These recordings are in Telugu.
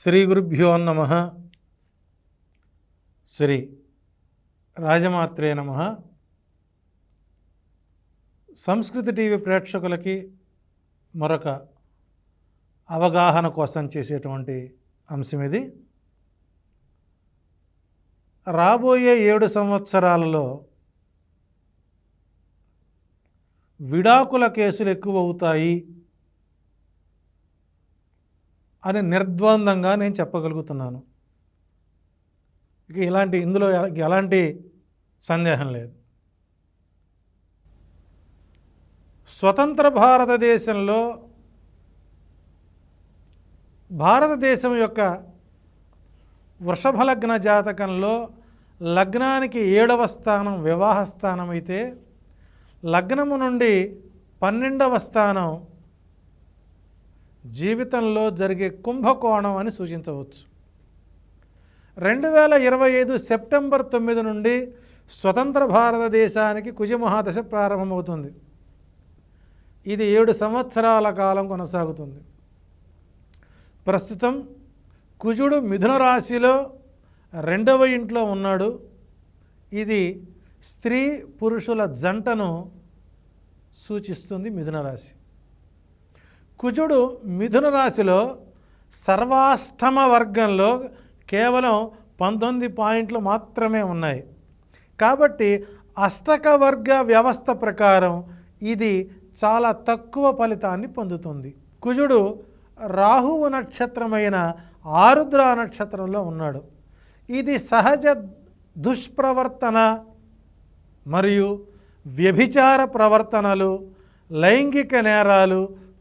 శ్రీ గురుభ్యో నమ. శ్రీ రాజమాత్రే నమ. సంస్కృతి టీవీ ప్రేక్షకులకి మరొక అవగాహన కోసం చేసేటువంటి అంశం ఇది. రాబోయే ఏడు సంవత్సరాలలో విడాకుల కేసులు ఎక్కువ అవుతాయి అని నిర్ద్వందంగా నేను చెప్పగలుగుతున్నాను. ఇక ఇలాంటి ఇందులో ఎలాంటి సందేహం లేదు. స్వతంత్ర భారతదేశంలో భారతదేశం యొక్క వృషభ లగ్న జాతకంలో లగ్నానికి ఏడవ స్థానం వివాహ స్థానం అయితే లగ్నము నుండి పన్నెండవ స్థానం జీవితంలో జరిగే కుంభకోణం అని సూచించవచ్చు. రెండు వేల ఇరవై ఐదు సెప్టెంబర్ తొమ్మిది నుండి స్వతంత్ర భారతదేశానికి కుజమహాదశ ప్రారంభమవుతుంది. ఇది ఏడు సంవత్సరాల కాలం కొనసాగుతుంది. ప్రస్తుతం కుజుడు మిథున రాశిలో రెండవ ఇంట్లో ఉన్నాడు. ఇది స్త్రీ పురుషుల జంటను సూచిస్తుంది మిథున రాశి. కుజుడు మిథున రాశిలో సర్వాష్టమ వర్గంలో కేవలం పంతొమ్మిది పాయింట్లు మాత్రమే ఉన్నాయి. కాబట్టి అష్టక వర్గ వ్యవస్థ ప్రకారం ఇది చాలా తక్కువ ఫలితాన్ని పొందుతుంది. కుజుడు రాహువు నక్షత్రమైన ఆరుద్ర నక్షత్రంలో ఉన్నాడు. ఇది సహజ దుష్ప్రవర్తన మరియు వ్యభిచార ప్రవర్తనలు లైంగిక నేరాలు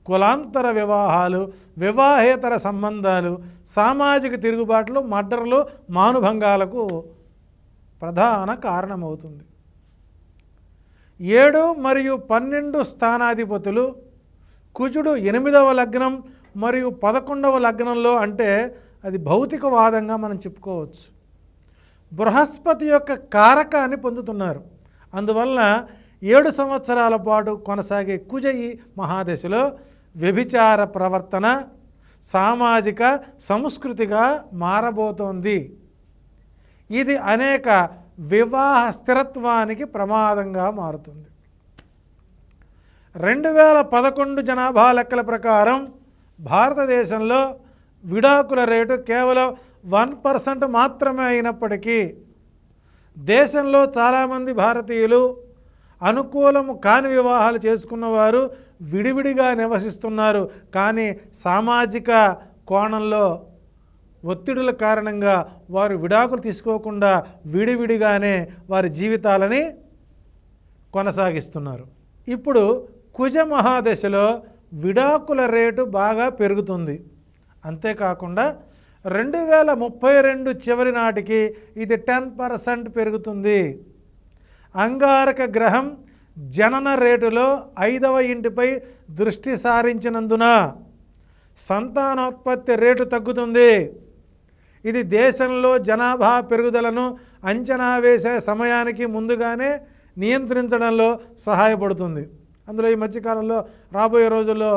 కులాంతర వివాహాలు వివాహేతర సంబంధాలు సామాజిక తిరుగుబాట్లు మర్డర్లు మానుభంగాలకు ప్రధాన కారణమవుతుంది. ఏడు మరియు పన్నెండు స్థానాధిపతులు కుజుడు ఎనిమిదవ లగ్నం మరియు పదకొండవ లగ్నంలో అంటే అది భౌతికవాదంగా మనం చెప్పుకోవచ్చు. బృహస్పతి యొక్క కారకాన్ని పొందుతున్నారు. అందువలన ఏడు సంవత్సరాల పాటు కొనసాగే కుజయి మహాదశలో వ్యభిచార ప్రవర్తన సామాజిక సంస్కృతిగా మారబోతోంది. ఇది అనేక వివాహ స్థిరత్వానికి ప్రమాదంగా మారుతుంది. రెండు వేల పదకొండు జనాభా లెక్కల ప్రకారం భారతదేశంలో విడాకుల రేటు కేవలం వన్ పర్సెంట్ మాత్రమే అయినప్పటికీ దేశంలో చాలామంది భారతీయులు అనుకూలము కాని వివాహాలు చేసుకున్నవారు విడివిడిగా నివసిస్తున్నారు. కానీ సామాజిక కోణంలో ఒత్తిడుల కారణంగా వారు విడాకులు తీసుకోకుండా విడివిడిగానే వారి జీవితాలని కొనసాగిస్తున్నారు. ఇప్పుడు కుజ మహాదశలో విడాకుల రేటు బాగా పెరుగుతుంది. అంతేకాకుండా రెండు వేల ముప్పై రెండు చివరి నాటికి ఇది టెన్ పర్సెంట్ పెరుగుతుంది. అంగారక గ్రహం జనన రేటులో ఐదవ ఇంటిపై దృష్టి సారించినందున సంతానోత్పత్తి రేటు తగ్గుతుంది. ఇది దేశంలో జనాభా పెరుగుదలను అంచనా వేసే సమయానికి ముందుగానే నియంత్రించడంలో సహాయపడుతుంది. అందులో ఈ మధ్యకాలంలో రాబోయే రోజుల్లో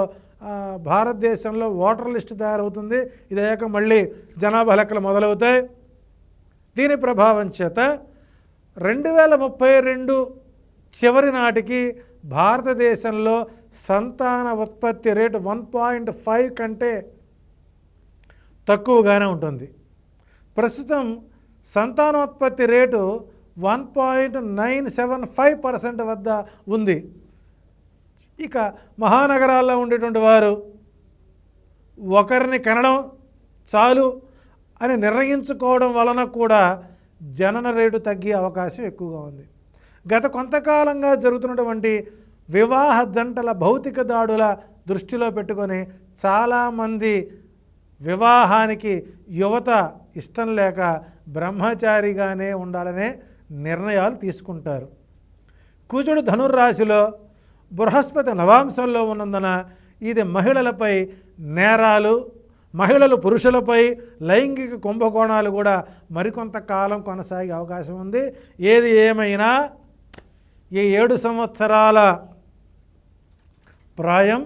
భారతదేశంలో ఓటర్ లిస్టు తయారవుతుంది. ఇది అయ్యాక మళ్ళీ జనాభా లెక్కలు మొదలవుతాయి. దీని ప్రభావం చేత రెండు వేల ముప్పై రెండు చివరి నాటికి భారతదేశంలో సంతాన ఉత్పత్తి రేటు వన్ పాయింట్ ఫైవ్ కంటే తక్కువగానే ఉంటుంది. ప్రస్తుతం సంతానోత్పత్తి rate one point nine seven five percent వద్ద ఉంది. ఇక మహానగరాల్లో ఉండేటువంటి వారు ఒకరిని కనడం చాలు అని నిర్ణయించుకోవడం వలన కూడా జనన రేటు తగ్గే అవకాశం ఎక్కువగా ఉంది. గత కొంతకాలంగా జరుగుతున్నటువంటి వివాహ జంటల భౌతిక దాడుల దృష్టిలో పెట్టుకొని చాలామంది వివాహానికి యువత ఇష్టం లేక బ్రహ్మచారిగానే ఉండాలనే నిర్ణయాలు తీసుకుంటారు. కుజుడు ధనుర్రాశిలో బృహస్పతి నవాంశంలో ఉన్నందున ఇది మహిళలపై నేరాలు మహిళలు పురుషులపై లైంగిక కుంభకోణాలు కూడా మరికొంత కాలం కొనసాగే అవకాశం ఉంది. ఏది ఏమైనా ఈ ఏడు సంవత్సరాల ప్రాయం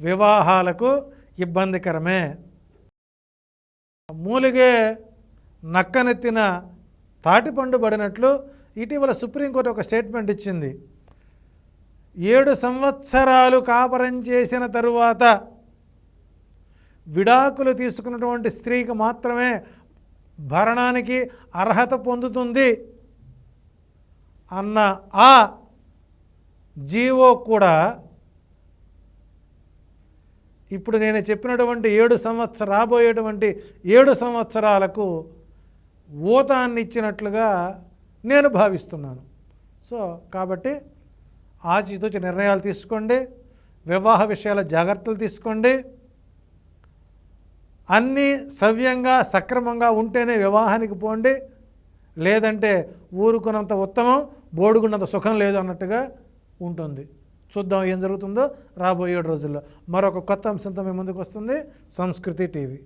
వివాహాలకు ఇబ్బందికరమే. మూలిగే నక్కనెత్తిన తాటిపండు పడినట్లు ఇటీవల సుప్రీంకోర్టు ఒక స్టేట్మెంట్ ఇచ్చింది. ఏడు సంవత్సరాలు కాపరం చేసిన తరువాత విడాకులు తీసుకున్నటువంటి స్త్రీకి మాత్రమే భరణానికి అర్హత పొందుతుంది అన్న ఆ జీవో కూడా ఇప్పుడు నేను చెప్పినటువంటి ఏడు సంవత్సర రాబోయేటువంటి ఏడు సంవత్సరాలకు ఊతాన్ని ఇచ్చినట్లుగా నేను భావిస్తున్నాను. సో కాబట్టి ఆచితూచి నిర్ణయాలు తీసుకోండి వివాహ విషయాల జాగ్రత్తలు తీసుకోండి అన్నీ సవ్యంగా సక్రమంగా ఉంటేనే వివాహానికి పోండి. లేదంటే ఊరుకున్నంత ఉత్తమం బోడుకున్నంత సుఖం లేదు అన్నట్టుగా ఉంటుంది. చూద్దాం ఏం జరుగుతుందో రాబోయే ఏడు రోజుల్లో. మరొక కొత్త అంశంతో మీ ముందుకు వస్తుంది సంస్కృతి టీవీ.